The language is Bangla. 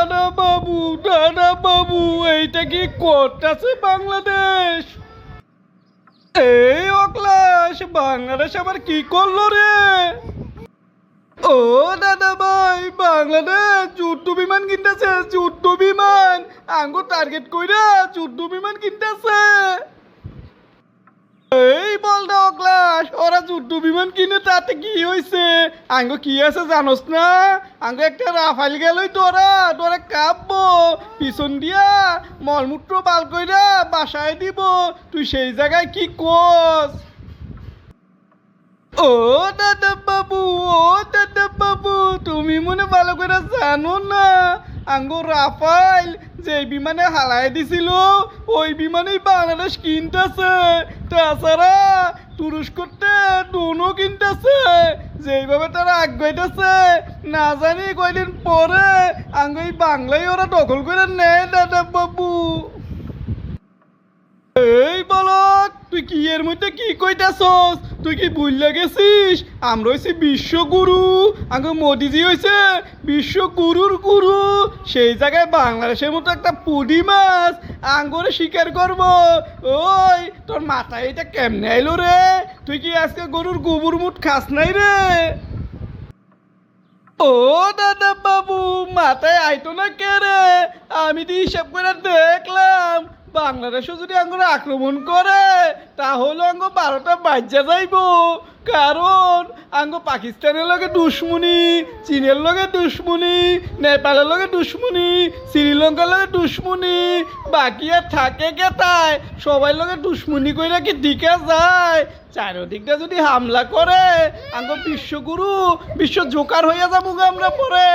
দাদা বাবু দাদা বাবু এইটা কি করতেছে বাংলাদেশ? এই অক্লাস বাংলাদেশ আবার কি করল রে? ও দাদা ভাই বাংলাদেশ, যুদ্ধ বিমান কিনতেছে, যুদ্ধ বিমান। আঙ্গুর টার্গেট কইরা যুদ্ধ বিমান কিনতেছে। ক্লাস, ওরা যুদ্ধ বিমান কিনে তাতে কি হয়েছে কি আছে জানোস না? একটা গেলই তোরা তোরা কাঁপবো। পিছন দিয়া মলমূত্র কইরা বাসায় দিব। তুই সেই জায়গায় কি কোস? ও দাদা বাবু, ও দাদা বাবু, তুমি মনে ভালো করে জানো না? আঙ্গো রাফাইল যে বিমানে হালাই দিছিল, ওই বিমানেই বাংলাদেশ কিনতেছে। তাছাড়া তুরস্কতে ডোনও কিনতেছে, যেইভাবে তারা আগাইতেছে না জানি কয়দিন পরে আঙ্গো এই বাংলায় ওরা দখল করে নেয়, দাদা বাবু। এই বলত তুই কি এর মধ্যে কি কইতাছস? তুই কি বুঝলে গেছিস? আমরা হইছি বিশ্বগুরু আগে মোদিজি হইছে বিশ্বগুরুর গুরু। সেই জায়গায় বাংলাদেশের মতো একটা পুডি মাছ আঙ্গরে স্বীকার করব। ওই, তোর মাথায় এটা কেমনে আইলো রে? তুই কি আজকে গরুর গোবর মুট খাস নাই রে? ও দাদা বাবু, মাথায় আইতো না কে রে? আমি তো হিসাব করে দেখলাম। বাংলাদেশও যদি আঙ্গুর আক্রমণ করে, তাহলে আঙ্গ বারোটা বাজ্যা যাইব। কারণ আঙ্গ পাকিস্তানের লগে দুশ্মনী, চীনের লগে দুশ্মনী, নেপালের লগে দুশ্মনী, শ্রীলঙ্কার লগে দুশ্মনী, বাকি আর থাকে কে তাই? সবাই লগে দুশ্মনী কইরা কি দিকে যায়? চারিদিকটা যদি হামলা করে, আঙ্গ বিশ্বগুরু, বিশ্ব জোকার হইয়া যাব আমরা পরে।